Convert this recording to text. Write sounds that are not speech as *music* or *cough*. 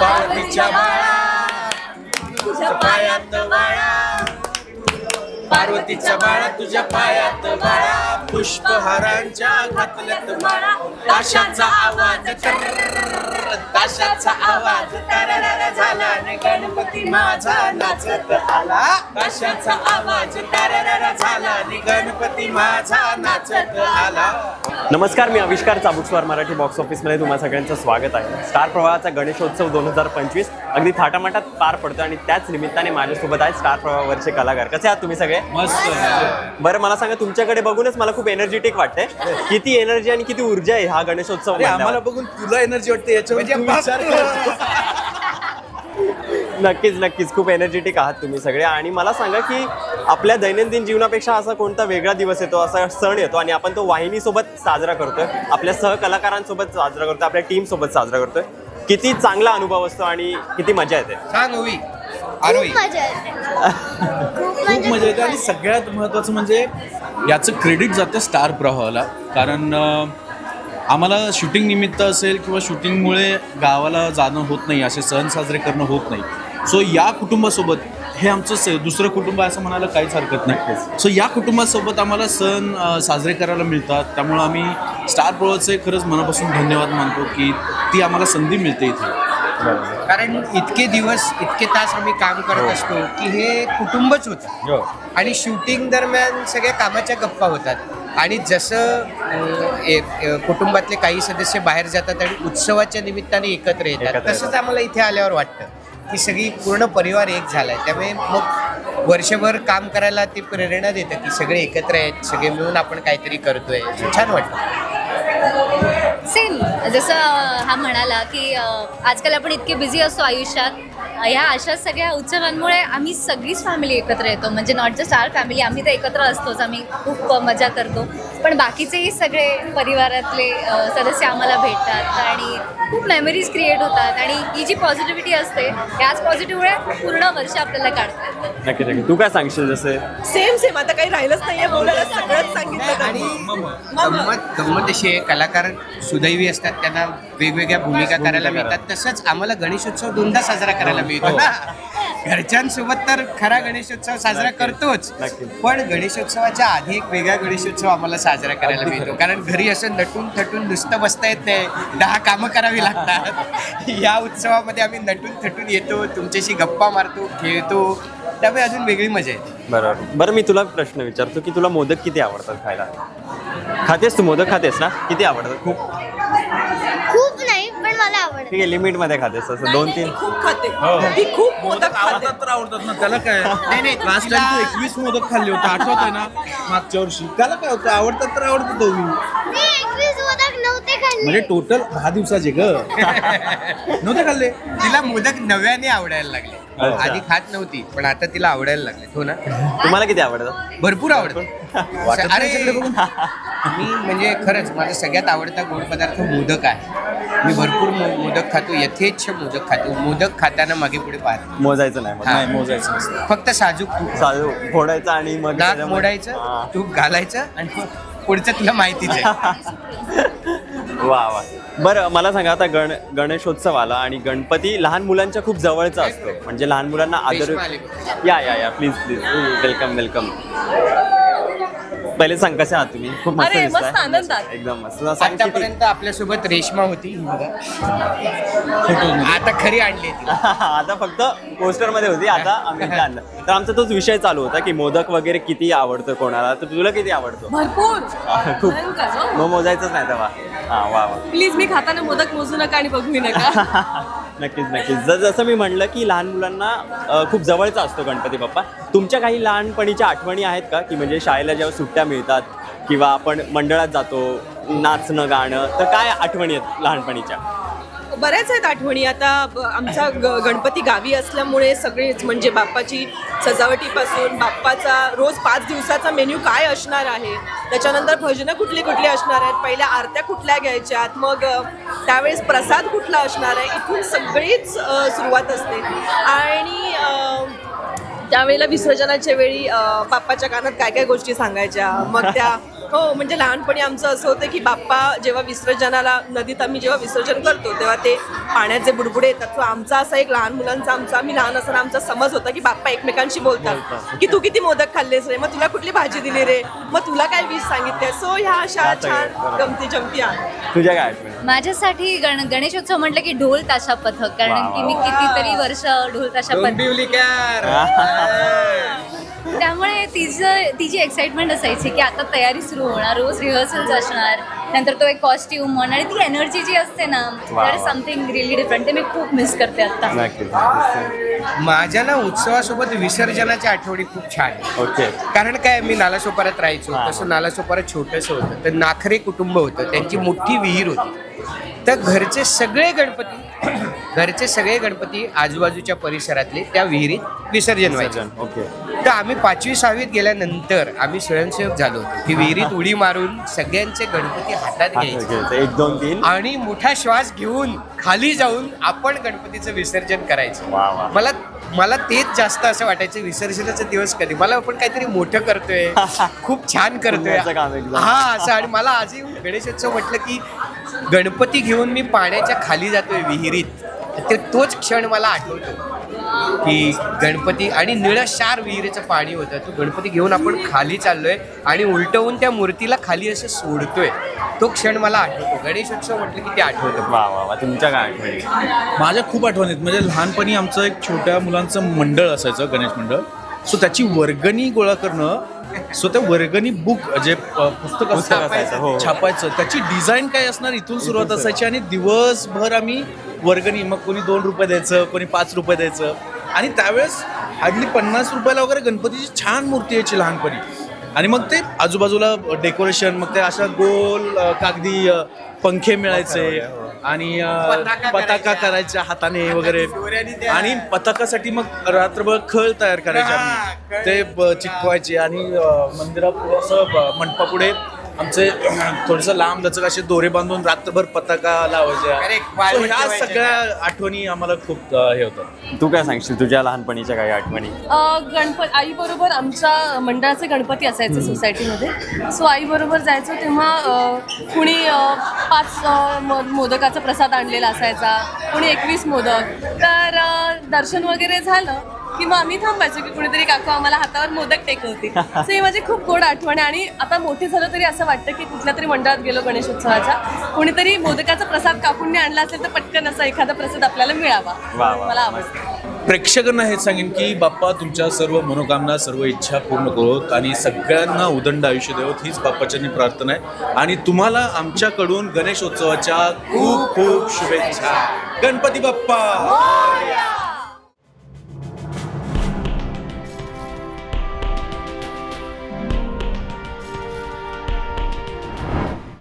पार्वतीच्या बाळा. तुझ्या पायात बाळा. पार्वतीच्या बाळा तुझ्या पायात बाळा. पुष्पहारांच्या घातल्यात बाळा. ताशाचा आवाज ताशाचा आवाज आणि गणपती माझा नाचत आला. ताशाचा आवाज झाला. आणि गणपती माझा नाचत आला. नमस्कार मी आविष्कार चाबुकस्वार मराठी बॉक्स ऑफिसमध्ये तुम्हा सगळ्यांचं स्वागत आहे. स्टार प्रवाहाचा गणेशोत्सव दोन हजार पंचवीस अगदी थाटामाटात पार पडतो आणि त्याच निमित्ताने माझ्यासोबत आहे स्टार प्रवाहावरचे कलाकार. कसे आहात तुम्ही सगळे? मस्त. बरं मला सांगा तुमच्याकडे बघूनच मला खूप एनर्जेटिक वाटते किती एनर्जी आणि किती ऊर्जा आहे हा गणेशोत्सव आम्हाला. बघून तुला एनर्जी वाटते याच्यावर म्हणजे तू विचार कर. नक्कीच नक्कीच. खूप एनर्जेटिक आहात तुम्ही सगळे. आणि मला सांगा की आपल्या दैनंदिन जीवनापेक्षा असा कोणता वेगळा दिवस येतो असा सण येतो आणि आपण तो वाहिनीसोबत साजरा करतोय? आपल्या सहकलाकारांसोबत साजरा करतोय आपल्या टीम सोबत साजरा करतोय. किती चांगला अनुभव असतो आणि किती मजा येते? छान होई आरोही. खूप मजा येते. खूप मजा येते. आणि सगळ्यात महत्त्वाचं म्हणजे याचं क्रेडिट जातं स्टार प्रवाहाला. कारण आम्हाला शूटिंग निमित्त असेल किंवा शूटिंगमुळे गावाला जाणं होत नाही असे सण साजरे करणं होत नाही. सो या कुटुंबासोबत हे आमचं स दुसरं कुटुंब असं म्हणायला काहीच हरकत नाही. सो या कुटुंबासोबत आम्हाला सण साजरे करायला मिळतात. त्यामुळं आम्ही स्टार प्रवाहाचे खरंच मनापासून धन्यवाद मानतो की ती आम्हाला संधी मिळते इथे. कारण इतके दिवस इतके तास आम्ही काम करत असतो की हे कुटुंबच होतं. आणि शूटिंग दरम्यान सगळ्या कामाच्या गप्पा होतात. आणि जसं कुटुंबातले काही सदस्य बाहेर जातात आणि उत्सवाच्या निमित्ताने एकत्र येतात. तसंच. आम्हाला इथे आल्यावर वाटतं. की सगळी पूर्ण परिवार एक झालाय. त्यामुळे मग वर्षभर काम करायला ते प्रेरणा देतं की सगळे एकत्र आहेत सगळे मिळून आपण काहीतरी करतोय. छान वाटतं. सेम जसं हा म्हणाला की आजकाल आपण इतके बिझी असतो आयुष्यात ह्या अशा सगळ्या उत्सवांमुळे आम्ही सगळीच फॅमिली एकत्र येतो. म्हणजे नॉट जस्ट आर फॅमिली आम्ही तर एकत्र असतोच. आम्ही खूप मजा करतो. पण बाकीचेही सगळे परिवारातले सदस्य आम्हाला भेटतात आणि खूप मेमरीज क्रिएट होतात. आणि ही जी पॉझिटिव्हिटी असते याच पॉझिटिव्हमुळे पूर्ण वर्ष आपल्याला काढता येतं नक्की नक्की. तू काय सांगशील जसे? सेम सेम आता काही राहिलंच नाहीये. बोलायला सगळंच सांगितलं आणि त्यांनी. गंमत गंमत अशी आहे. कलाकार सुदैवी असतात. त्यांना वेगवेगळ्या भूमिका करायला मिळतात. तसंच आम्हाला गणेशोत्सव दोनदा साजरा करायला मिळतो. ना घरच्यांसोबत तर खरा गणेशोत्सव साजरा करतोच. पण गणेशोत्सवाच्या आधी एक वेगळा गणेशोत्सव आम्हाला साजरा करायला मिळतो. कारण घरी असं नटून थटून नुसतं बसता येत नाही. दहा कामं करावी लागतात. या उत्सवामध्ये आम्ही नटून थटून येतो तुमच्याशी गप्पा मारतो खेळतो. त्यामुळे अजून वेगळी मजा येते. बरोबर. बरं मी तुला प्रश्न विचारतो की तुला मोदक किती आवडतात खायला? खातेस तू मोदक खातेस ना? किती आवडतात? खूप नाही पण मला आवडतं ठीक आहे लिमिटमध्ये खातेस असं दोन तीन खूप खाते. ती खूप मोदक खाते. आवडतात तर आवडतात ना त्याला काय? नाही, नाही, लास्ट टाइम तू एकवीस मोदक खाल्ले होते आठवत आहे ना? मागच्या वर्षी. त्याला काय होतं? आवडतात तर आवडतात दोन्ही. मी एकवीस मोदक नव्हते खाल्ले. म्हणजे टोटल दहा दिवसाचे ग. नव्हते खाल्ले? तिला मोदक नव्याने आवडायला लागले. अच्छा. आधी खात नव्हती पण आता तिला आवडायला लागले. हो ना? तुम्हाला किती आवडतात भरपूर आवडतं. वाटत अरे नाही सगळे बघून. मी म्हणजे खरंच माझा सगळ्यात आवडता गोड पदार्थ मोदक आहे. मी भरपूर मो- मोदक खातो यथेच्छ मोदक खातो. मोदक खाताना मागे पुढे पाहतो मोजायचं नाही मग. हा. नाही मोजायचं नसतं. फक्त साजूक तूप. चालू फोडायचं आणि मग नाक त्याच्यामध्ये- मोडायचं. तूप घालायचं आणि मग पुढचं तुला माहितीच आहे. *laughs* वा वा. बरं मला सांगा आता गण गणेशोत्सव आला आणि गणपती लहान मुलांच्या खूप जवळचा असतो. म्हणजे लहान मुलांना आदर रेश्मा आली बघ. या या. या प्लीज प्लीज वेलकम वेलकम पहिले सांग कसे आहात तुम्ही? खूप मस्त अरे, दिसताय. मस्त आनंदात. एकदम मस्त. सांग किती- आतापर्यंत आपल्यासोबत रेश्मा होती. आता खरी आणली *laughs* आता फक्त पोस्टरमध्ये होती आता आम्ही इथे आणलं. तर आमचा तोच विषय चालू होता की मोदक वगैरे किती आवडतं कोणाला? तर तुला किती आवडतो? भरपूर. *laughs* खूप. हो. मग मोजायचंच नाही तेव्हा. हा वा वा. प्लीज मी खाताना मोदक मोजू नका आणि बघू नका. *laughs* नक्कीच नक्कीच. जर जसं मी म्हणलं की लहान मुलांना अ, खूप जवळचा असतो गणपती बाप्पा. तुमच्या काही लहानपणीच्या आठवणी आहेत का? की म्हणजे शाळेला जेव्हा सुट्ट्या मिळतात किंवा आपण मंडळात जातो नाचणं गाणं तर काय आठवणी आहेत लहानपणीच्या? बऱ्याच आहेत आठवणी. आता आमचा ग- गणपती गावी असल्यामुळे सगळेच म्हणजे बाप्पाची सजावटीपासून बाप्पाचा रोज पाच दिवसाचा मेन्यू काय असणार आहे? त्याच्यानंतर भजनं कुठली कुठली असणार आहेत? पहिल्या आरत्या कुठल्या घ्यायच्यात? मग त्यावेळेस प्रसाद कुठला असणार आहे? इथून सगळीच सुरुवात असते. आणि त्यावेळेला विसर्जनाच्या वेळी बाप्पाच्या कानात काय काय गोष्टी सांगायच्या? मग त्या हो म्हणजे लहानपणी आमचं असं होतं की बाप्पा जेव्हा विसर्जनाला नदीत आम्ही जेव्हा विसर्जन करतो तेव्हा ते पाण्याचे बुडबुडे येतात. तो आमचा असा एक लहान मुलांचा आमचा आम्ही लहान असताना आमचा समज होता की बाप्पा एकमेकांशी बोलतात. की तू किती मोदक खाल्लेस रे? मग तुला कुठली भाजी दिली रे? मग तुला काय वीज सांगितले सो ह्या अशा छान. गमती जमती आहेत. तुझ्या काय माझ्यासाठी गण गणेशोत्सव म्हटलं की ढोल ताशा पथक कारण की मी कितीतरी वर्ष ढोल ताशा पथक *laughs* त्यामुळे तिचं तिची एक्साइटमेंट असायची की आता तयारी सुरू होणार रोज रिहर्सल्स असणार नंतर तो एक कॉस्ट्यूम म्हण आणि ती एनर्जी जी असते ना इज समथिंग रिअली डिफरंट ते मी खूप मिस करते आता माझ्या ना उत्सवासोबत विसर्जनाच्या आठवणी खूप छान आहे. ओके. कारण काय मी नालासोपाऱ्यात राहायचो. तसं नालासोपारा छोटंसं होतं. तर नाखरे कुटुंब होतं त्यांची मोठी विहीर होती. तर घरचे सगळे गणपती घरचे सगळे गणपती आजूबाजूच्या परिसरातले त्या विहिरीत विसर्जन व्हायचे. ओके. तर आम्ही पाचवी सहावीत गेल्यानंतर आम्ही स्वयंसेवक झालो होतो. की विहिरीत उडी मारून सगळ्यांचे गणपती हातात घ्यायचे. घ्यायचं. एक दोन तीन. आणि मोठा श्वास घेऊन खाली जाऊन आपण गणपतीचं विसर्जन करायचं. वा वा. मला मला तेच जास्त असं वाटायचं विसर्जनाचा दिवस कधी? मला आपण काहीतरी मोठं करतोय *laughs* खूप छान करतोय. पुण्याचं काम एकदम. हा असं. आणि मला आजही गणेशोत्सव म्हटलं की गणपती घेऊन मी पाण्याच्या खाली जातोय विहिरीत. ते तोच क्षण मला आठवतो. की गणपती आणि निळशार विहिरीचं पाणी होतं. तो गणपती घेऊन आपण खाली चाललोय आणि उलटवून त्या मूर्तीला खाली असं सोडतोय. तो क्षण मला आठवतो. गणेशोत्सव म्हटलं की ते आठवतं. वा वा वा. तुमच्या काय आठवणी? माझ्या खूप आठवणी आहेत. म्हणजे लहानपणी आमचं एक छोट्या मुलांचं मंडळ असायचं गणेश मंडळ. सो त्याची वर्गणी गोळा करणं सो त्या वर्गणी बुक जे पुस्तक हो. असतं छापायचं. त्याची डिझाईन काय असणार? इथून सुरुवात असायची आणि दिवसभर आम्ही वर्गणी मग कोणी दोन रुपये द्यायचं कोणी पाच रुपये द्यायचं. आणि त्यावेळेस हार्डली पन्नास रुपयाला वगैरे गणपतीची छान मूर्ती यायची लहानपणी. आणि मग ते आजूबाजूला डेकोरेशन मग ते अशा गोल अ, कागदी अ, पंखे मिळायचे आणि अ, पताका पताका करायच्या. करायच्या हाताने वगैरे दोऱ्याने त्या- आणि पताकासाठी मग रात्रभर खळ तयार करायचे हा, आम्ही खळ. ते ब- चिटकवायचे आणि अ, मंदिरापुढे असं ब- मंडपापुढे आमचे थोडस लांब लचक असे दोरे बांधून रात्रभर पताका लावायच्या. So ह्या. सगळ्या आठवणी आम्हाला खूप अ, हे होतं तू काय सांगशील? तुझ्या लहानपणीच्या काही आठवणी? गणपत आईबरोबर आमच्या मंडळाचे गणपती असायचे सोसायटीमध्ये. सो आईबरोबर जायचो तेव्हा अ, कुणी अ, पाच अ, म- मोदकाचा प्रसाद आणलेला असायचा. कुणी एकवीस मोदक. तर अ, दर्शन वगैरे झालं. की मग आम्ही थांबायचो की कुणीतरी काकू आम्हाला हातावर मोदक टेकवतील. सो ही माझी खूप गोड आठवण आहे आणि आता मोठी झालं तरी असं वाटतं की कुठल्या तरी मंडळात गेलो गणेशोत्सवाच्या कुणीतरी मोदकाचा प्रसाद काकूंनी आणला असेल तर पटकन असा एखादा प्रसाद आपल्याला मिळावा. वा, वा. मला आवडतं. प्रेक्षकांना हेच सांगेन की बाप्पा तुमच्या सर्व मनोकामना सर्व इच्छा पूर्ण करोत आणि सगळ्यांना उदंड आयुष्य देवत हीच बाप्पाच्यांनी प्रार्थना आहे. आणि तुम्हाला आमच्याकडून गणेशोत्सवाच्या खूप खूप शुभेच्छा. गणपती बाप्पा!